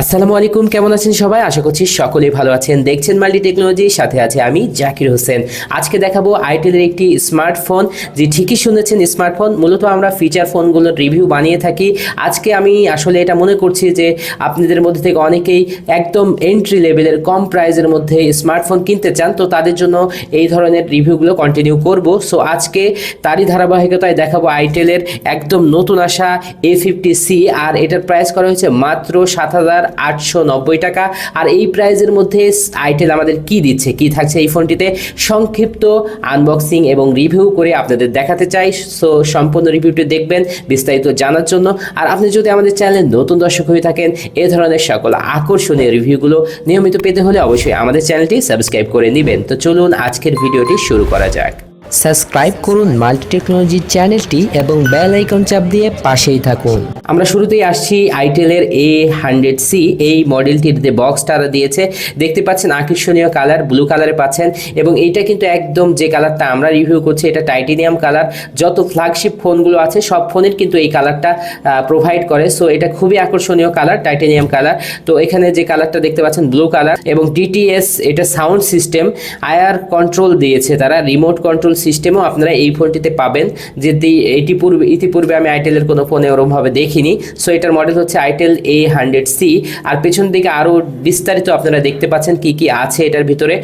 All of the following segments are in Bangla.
আসসালামু আলাইকুম, কেমন আছেন সবাই? আশা করছি সকলেই ভালো আছেন। দেখছেন মাল্টি টেকনোলজি, সাথে আছে আমি জাকির হোসেন। আজকে দেখাবো আইটেলের একটি স্মার্টফোন, যে ঠিকই শুনেছেন স্মার্টফোন। মূলত আমরা ফিচার ফোনগুলোর রিভিউ বানিয়ে থাকি। আজকে আমি আসলে এটা মনে করছি যে আপনাদের মধ্যে থেকে অনেকেই একদম এন্ট্রি লেভেলের কম প্রাইসের মধ্যে স্মার্টফোন কিনতে চান, তো তাদের জন্য এই ধরনের রিভিউগুলো কন্টিনিউ করব। সো আজকে তারই ধারাবাহিকতায় দেখাবো আইটেলের একদম নতুন আসা এ ফিফটি সি আর এটার প্রাইস করা হয়েছে মাত্র সাত হাজার আটশো নব্বই টাকা। আর এই প্রাইজের মধ্যে আইটেল আমাদের কি দিচ্ছে, কি থাকছে এই ফোনটিতে? সংক্ষিপ্ত আনবক্সিং এবং রিভিউ করে আপনাদের দেখাতে চাই। সো সম্পূর্ণ রিভিউটি দেখবেন, বিস্তারিত জানার জন্য। আর আপনি যদি আমাদের চ্যানেলে নতুন দর্শক হয়ে থাকেন, এ ধরনের সকল আকর্ষণীয় রিভিউগুলো নিয়মিত পেতে হলে অবশ্যই আমাদের চ্যানেলটি সাবস্ক্রাইব করে নেবেন। তো চলুন আজকের ভিডিওটি শুরু করা যাক। সাবস্ক্রাইব করুন মাল্টি টেকনোলজি চ্যানেলটি এবং বেল আইকন চাপ দিয়ে পাশেই থাকুন। আমরা শুরুতেই আসছি আইটেলের এ হান্ড্রেড সি এই মডেলটির যে বক্স তারা দিয়েছে, দেখতে পাচ্ছেন আকর্ষণীয় কালার ব্লু কালারে পাচ্ছেন এবং এইটা কিন্তু একদম যে কালারটা আমরা রিভিউ করছি, এটা টাইটেনিয়াম কালার যত ফ্ল্যাগশিপ ফোনগুলো আছে, সব ফোনের কিন্তু এই কালারটা প্রোভাইড করে। সো এটা খুবই আকর্ষণীয় কালার টাইটেনিয়াম কালার তো এখানে যে কালারটা দেখতে পাচ্ছেন ব্লু কালার এবং টিটিএস এটা সাউন্ড সিস্টেম আয়ার কন্ট্রোল দিয়েছে তারা রিমোট কন্ট্রোল সিস্টেমও আপনারা এই ফোনটিতে পাবেন। যেটি পূর্বে ইতিপূর্বে আমি আইটেলের কোনো ফোনে ওরমভাবে দেখিনি। সো এটার মডেল হচ্ছে আইটেল এ হান্ড্রেড সি আর পেছন দিকে আরও বিস্তারিত আপনারা দেখতে পাচ্ছেন কি কি আছে এটার ভিতরে।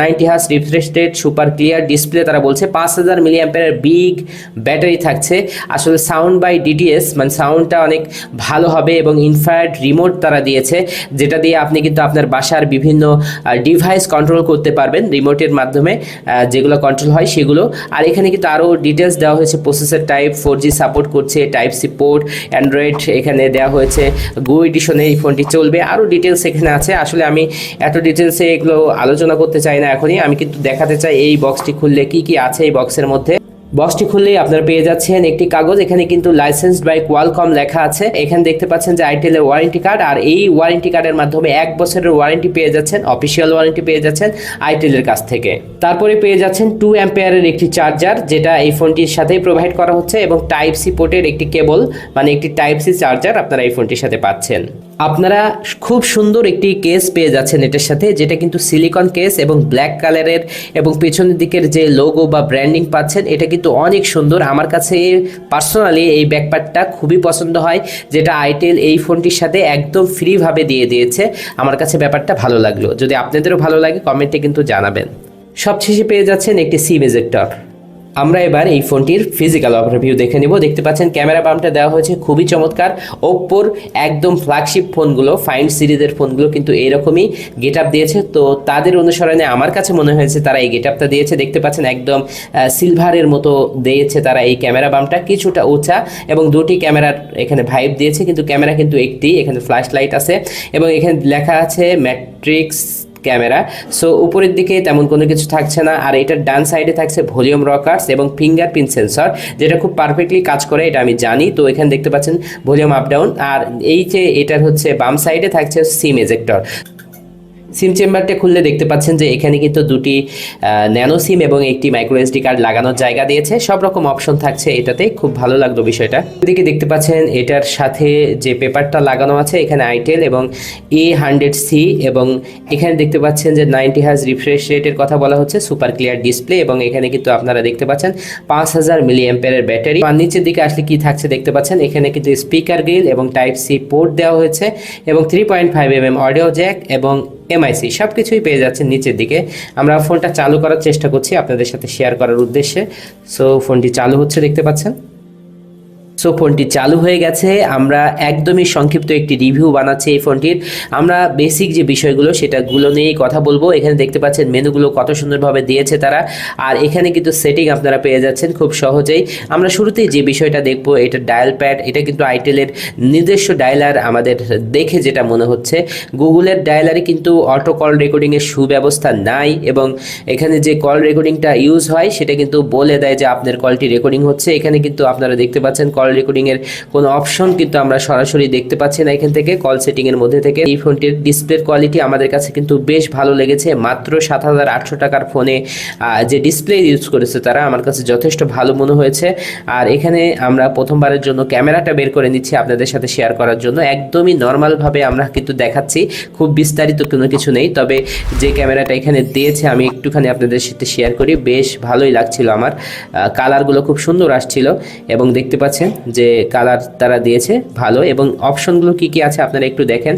Ninety hertz refresh super clear display তারা বলছে। পাঁচ হাজার মিলি অ্যাম্পের বিগ ব্যাটারি থাকছে। আসলে সাউন্ড বাই ডিটিএস মানে সাউন্ডটা অনেক ভালো হবে এবং ইনফ্রারেড রিমোট তারা দিয়েছে। যেটা দিয়ে আপনি কিন্তু আপনার বাসার বিভিন্ন ডিভাইস কন্ট্রোল করতে পারবেন রিমোটের মাধ্যমে। যেগুলো কন্ট্রোল হয় সেগুলো আর এখানে কিন্তু আরও ডিটেলস দেওয়া হয়েছে processor type four G support করছে টাইপ সি পোর্ট অ্যান্ড্রয়েড এখানে দেওয়া হয়েছে গো এডিশনে এই ফোনটি চলবে। আরও ডিটেলস এখানে আছে। আসলে আমি এত ডিটেলসে এগুলো আলোচনা করতে চাই না এখনই। আমি কিন্তু দেখাতে চাই এই বক্সটি খুললে কি কি আছে এই বক্সের মধ্যে। বক্সটি খুললেই আপনারা পেয়ে যাচ্ছেন একটি কাগজ। এখানে কিন্তু লাইসেন্সড বাই কোয়ালকম লেখা আছে। এখানে দেখতে পাচ্ছেন যে আইটেলের ওয়ারেন্টি কার্ড আর এই ওয়ারেন্টি কার্ডের মাধ্যমে এক বছরের ওয়ারেন্টি পেয়ে যাচ্ছেন অফিসিয়াল ওয়ারেন্টি পেয়ে যাচ্ছেন আইটেলের কাছ থেকে। তারপরে পেয়ে যাচ্ছেন টু অ্যাম্পেয়ারের একটি চার্জার যেটা এই ফোনটির সাথেই প্রোভাইড করা হচ্ছে, এবং টাইপ সি পোর্টের একটি কেবল মানে একটি টাইপ সি চার্জার আপনারা এই ফোনটির সাথে পাচ্ছেন। আপনারা খুব সুন্দর একটি কেস পেয়ে যাচ্ছেন এটার সাথে, যেটা কিন্তু সিলিকন কেস এবং ব্ল্যাক কালারের এবং পেছনের দিকের যে লোগো বা ব্র্যান্ডিং পাচ্ছেন, এটা কিন্তু অনেক সুন্দর। আমার কাছে পার্সোনালি এই ব্যাকপ্যাকটা খুবই পছন্দ হয়, যেটা আইটেল এই ফোনটির সাথে একদম ফ্রিভাবে দিয়ে দিয়েছে। আমার কাছে ব্যাপারটা ভালো লাগল। যদি আপনাদেরও ভালো লাগে কমেন্টে কিন্তু জানাবেন। সবশেষে পেয়ে যাচ্ছেন একটি সিম এজেক্টর আমরা এবার এই ফোনটির ফিজিক্যাল ওভারভিউ দেখে নিব। দেখতে পাচ্ছেন ক্যামেরা বামটা দেওয়া হয়েছে। খুবই চমৎকার। ওপ্পোর একদম ফ্ল্যাগশিপ ফোনগুলো ফাইন সিরিজের ফোনগুলো কিন্তু এরকমই গেট আপ দিয়েছে। তো তাদের অনুসরণে আমার কাছে মনে হয়েছে তারা এই গেট আপটা দিয়েছে। দেখতে পাচ্ছেন, একদম সিলভারের মতো দিয়েছে তারা এই ক্যামেরা বামটা কিছুটা উঁচা এবং দুটি ক্যামেরার এখানে ভাইব দিয়েছে। কিন্তু ক্যামেরা কিন্তু একটি, এখানে ফ্ল্যাশ লাইট আছে এবং এখানে লেখা আছে ম্যাট্রিক্স ক্যামেরা। সো উপরের দিকে তেমন কোনো কিছু থাকছে না। আর এটার ডান সাইডে থাকছে ভলিউম রকার্স এবং ফিঙ্গারপ্রিন্ট সেন্সর, যেটা খুব পারফেক্টলি কাজ করে, এটা আমি জানি। তো এখানে দেখতে পাচ্ছেন ভলিউম আপ ডাউন আর এই যে এটার হচ্ছে বাম সাইডে থাকছে সিম এজেক্টর সিম চেম্বারটা খুললে দেখতে পাচ্ছেন যে এখানে কিন্তু দুটি ন্যানো সিম এবং একটি মাইক্রো এসডি কার্ড লাগানোর জায়গা দিয়েছে। সব রকম অপশন থাকছে এটাতে। খুব ভালো লাগল বিষয়টা। এদিকে দেখতে পাচ্ছেন এটার সাথে যে পেপারটা লাগানো আছে, এখানে আইটেল এবং এ হান্ড্রেড সি এবং এখানে দেখতে পাচ্ছেন যে নাইনটি হাজ রিফ্রেশ রেটের কথা বলা হচ্ছে, সুপার ক্লিয়ার ডিসপ্লে এবং এখানে কিন্তু আপনারা দেখতে পাচ্ছেন পাঁচ হাজার মিলি অ্যাম্পেয়ারের ব্যাটারি। আর নিচের দিকে আসলে কি থাকছে দেখতে পাচ্ছেন, এখানে কিন্তু স্পিকার গ্রিল এবং টাইপ সি পোর্ট দেওয়া হয়েছে এবং three point five M M audio jack এবং এমআইসি সব কিছুই পেয়ে যাচ্ছেন নিচের দিকে। আমরা ফোনটা চালু করার চেষ্টা করছি আপনাদের সাথে শেয়ার করার উদ্দেশ্যে। সো ফোনটি চালু হচ্ছে, দেখতে পাচ্ছেন। সো ফোনটি চালু হয়ে গেছে। আমরা একদমই সংক্ষিপ্ত একটি রিভিউ বানাচ্ছি এই ফোনটির। আমরা বেসিক যে বিষয়গুলো, সেটাগুলো নিয়েই কথা বলব। এখানে দেখতে পাচ্ছেন মেনুগুলো কত সুন্দরভাবে দিয়েছে তারা। আর এখানে কিন্তু সেটিং আপনারা পেয়ে যাচ্ছেন খুব সহজেই। আমরা শুরুতেই যে বিষয়টা দেখব, এটা ডায়াল প্যাড এটা কিন্তু আইটেলের নিজস্ব ডায়ালার আমাদের দেখে যেটা মনে হচ্ছে। গুগলের ডায়ালারে কিন্তু অটো কল রেকর্ডিংয়ের সুব্যবস্থা নাই এবং এখানে যে কল রেকর্ডিংটা ইউজ হয়, সেটা কিন্তু বলে দেয় যে আপনার কলটি রেকর্ডিং হচ্ছে। এখানে কিন্তু আপনারা দেখতে পাচ্ছেন কল কল রেকর্ডিংয়ের কোনো অপশন কিন্তু আমরা সরাসরি দেখতে পাচ্ছি না এখান থেকে। কল সেটিংয়ের মধ্যে থেকে। এই ফোনটির ডিসপ্লের কোয়ালিটি আমাদের কাছে কিন্তু বেশ ভালো লেগেছে। মাত্র সাত হাজার আটশো টাকার ফোনে যে ডিসপ্লে ইউজ করেছে তারা আমার কাছে যথেষ্ট ভালো মনে হয়েছে। আর এখানে আমরা প্রথমবারের জন্য ক্যামেরাটা বের করে নিচ্ছি আপনাদের সাথে শেয়ার করার জন্য। একদমই নর্মালভাবে আমরা কিন্তু দেখাচ্ছি। খুব বিস্তারিত কোনো কিছু নেই। তবে যে ক্যামেরাটা এখানে দিয়েছে আমি একটুখানি আপনাদের সাথে শেয়ার করি। বেশ ভালোই লাগছিল আমার। কালারগুলো খুব সুন্দর আসছিল এবং দেখতে পাচ্ছেন যে কালার তারা দিয়েছে ভালো এবং অপশনগুলো কি কি আছে আপনারা একটু দেখেন।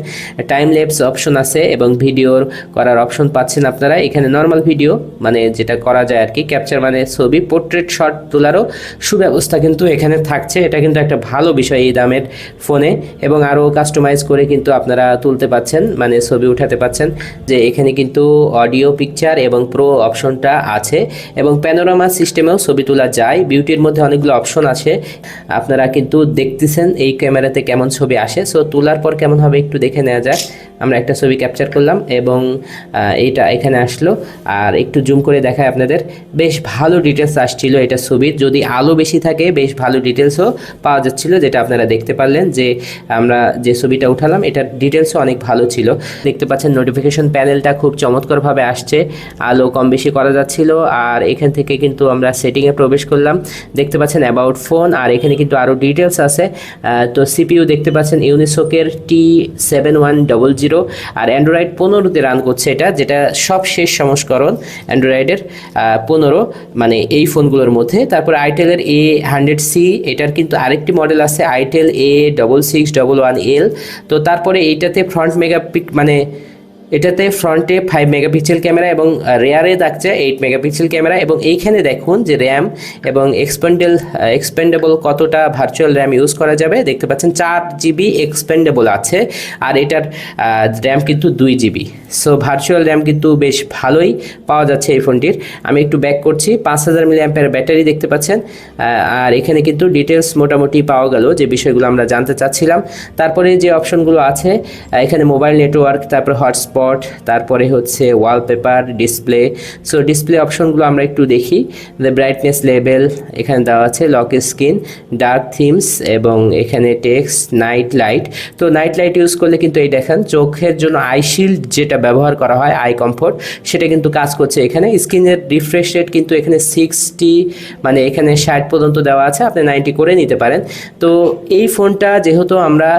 টাইম ল্যাপস অপশন আছে এবং ভিডিওর করার অপশন পাচ্ছেন আপনারা। এখানে নর্মাল ভিডিও মানে যেটা করা যায় আর কি ক্যাপচার মানে ছবি পোর্ট্রেট শট তোলারও সুব্যবস্থা কিন্তু এখানে থাকছে। এটা কিন্তু একটা ভালো বিষয় এই দামের ফোনে এবং আরও কাস্টমাইজ করে কিন্তু আপনারা তুলতে পাচ্ছেন মানে ছবি উঠাতে পাচ্ছেন যে এখানে কিন্তু অডিও পিকচার এবং প্রো অপশনটা আছে এবং প্যানোরামা সিস্টেমেও ছবি তোলা যায়। বিউটির মধ্যে অনেকগুলো অপশন আছে। আপনারা কিন্তু দেখতেছেন এই ক্যামেরাতে কেমন ছবি আসে। সো তোলার পর কেমন হবে একটু দেখে নেওয়া যাক। আমরা একটা ছবি ক্যাপচার করলাম এবং এটা এখানে আসলো। আর একটু জুম করে দেখায় আপনাদের। বেশ ভালো ডিটেলস আসছিল এটা ছবির যদি আলো বেশি থাকে, বেশ ভালো ডিটেলসও পাওয়া যাচ্ছিল, যেটা আপনারা দেখতে পারলেন যে, আমরা যে ছবিটা উঠালাম, এটার ডিটেলসও অনেক ভালো ছিল। দেখতে পাচ্ছেন নোটিফিকেশন প্যানেলটা খুব চমৎকারভাবে আসছে। আলো কম বেশি করা যাচ্ছিল। আর এখান থেকে কিন্তু আমরা সেটিংয়ে প্রবেশ করলাম। দেখতে পাচ্ছেন অ্যাবাউট ফোন আর এখানে কিন্তু আরও ডিটেলস আছে। তো সিপিইউ দেখতে পাচ্ছেন ইউনিসোকের T seven one double zero. আর অ্যান্ড্রয়েড পনেরোতে রান করছে এটা, যেটা সব শেষ সংস্করণ অ্যান্ড্রয়েডের পনেরো মানে এই ফোনগুলোর মধ্যে। তারপর আইটেলের এ হান্ড্রেড সি এটার কিন্তু আরেকটি মডেল আছে, itel A double six double one L তো তারপরে এইটাতে ফ্রন্ট মেগাপিক মানে এটাতে ফ্রন্টে ফাইভ মেগাপিক্সেল ক্যামেরা এবং রেয়ারে থাকছে এইট মেগাপিক্সেল ক্যামেরা এবং এইখানে দেখুন যে র্যাম এবং এক্সপেন্ডেল এক্সপেন্ডেবল কতটা ভার্চুয়াল র্যাম ইউজ করা যাবে। দেখতে পাচ্ছেন চার জিবি এক্সপেন্ডেবল আছে আর এটার র্যাম কিন্তু দুই জিবি সো ভার্চুয়াল র্যাম কিন্তু বেশ ভালোই পাওয়া যাচ্ছে এই ফোনটির। আমি একটু ব্যাক করছি। পাঁচ হাজার মিলি অ্যাম্পের ব্যাটারি দেখতে পাচ্ছেন আর এখানে কিন্তু ডিটেলস মোটামুটি পাওয়া গেল যে বিষয়গুলো আমরা জানতে চাচ্ছিলাম। তারপরে যে অপশনগুলো আছে এখানে মোবাইল নেটওয়ার্ক তারপর হটস্পট তারপরে হচ্ছে ওয়ালপেপার ডিসপ্লে সো ডিসপ্লে অপশনগুলো আমরা একটু দেখি। ব্রাইটনেস লেভেল এখানে দেওয়া আছে লক স্ক্রিন ডার্ক থিমস এবং এখানে টেক্সট নাইট লাইট তো নাইট লাইট ইউজ করলে কিন্তু এই দেখেন, চোখের জন্য আই শিল্ড যেটা ব্যবহার করা হয় আই কমফোর্ট সেটা কিন্তু কাজ করছে এখানে। স্ক্রিনের রিফ্রেশ রেট কিন্তু এখানে সিক্সটি মানে এখানে ষাট পর্যন্ত দেওয়া আছে, আপনি নাইনটি করে নিতে পারেন। তো এই ফোনটা যেহেতু আমরা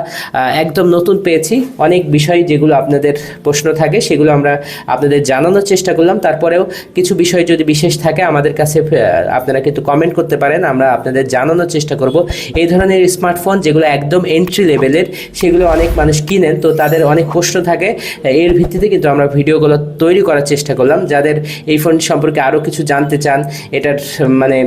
একদম নতুন পেয়েছি, অনেক বিষয় যেগুলো আপনাদের প্রশ্ন থাকে, সেগুলো আমরা আপনাদের জানানোর চেষ্টা করলাম। তারপরেও কিছু বিষয় যদি বিশেষ থাকে, আমাদের কাছে আপনারা কিন্তু কমেন্ট করতে পারেন, আমরা আপনাদের জানানোর চেষ্টা করব। এই ধরনের স্মার্টফোন যেগুলো একদম এন্ট্রি লেভেলের সেগুলো অনেক মানুষ কিনেন, তো তাদের অনেক প্রশ্ন থাকে। এর ভিত্তিতে কিন্তু আমরা ভিডিওগুলো তৈরি করার চেষ্টা করলাম। যাদের এই ফোন সম্পর্কে আরও কিছু জানতে চান, এটার মানে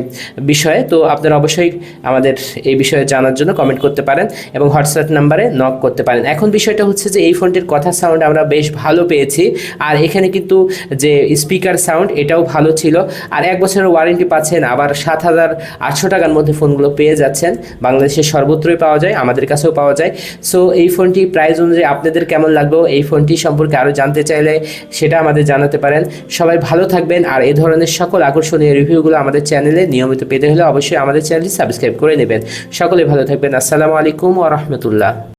বিষয়ে, তো আপনারা অবশ্যই আমাদের এই বিষয়ে জানার জন্য কমেন্ট করতে পারেন এবং হোয়াটসঅ্যাপ নাম্বারে নক করতে পারেন। এখন বিষয়টা হচ্ছে যে, এই ফোনটির কথা সাউন্ড আমরা বেশ ভালো পেয়েছি। আর এখানে কিন্তু যে স্পিকার সাউন্ড এটাও ভালো ছিল। আর এক বছরের ওয়ারেন্টি পাচ্ছেন, আবার সাত হাজার আটশো টাকার মধ্যে ফোনগুলো পেয়ে যাচ্ছেন। বাংলাদেশের সর্বত্রই পাওয়া যায়, আমাদের কাছেও পাওয়া যায়। সো এই ফোনটি প্রাইস অনুযায়ী আপনাদের কেমন লাগল? এই ফোনটি সম্পর্কে আরও জানতে চাইলে সেটা আমাদের জানাতে পারেন। সবাই ভালো থাকবেন, আর এই ধরনের সকল আকর্ষণীয় রিভিউগুলো আমাদের চ্যানেলে নিয়মিত পেতে হলে অবশ্যই আমাদের চ্যানেলটি সাবস্ক্রাইব করে নেবেন। সকলে ভালো থাকবেন। আসসালামু আলাইকুম ও রহমতুল্লাহ।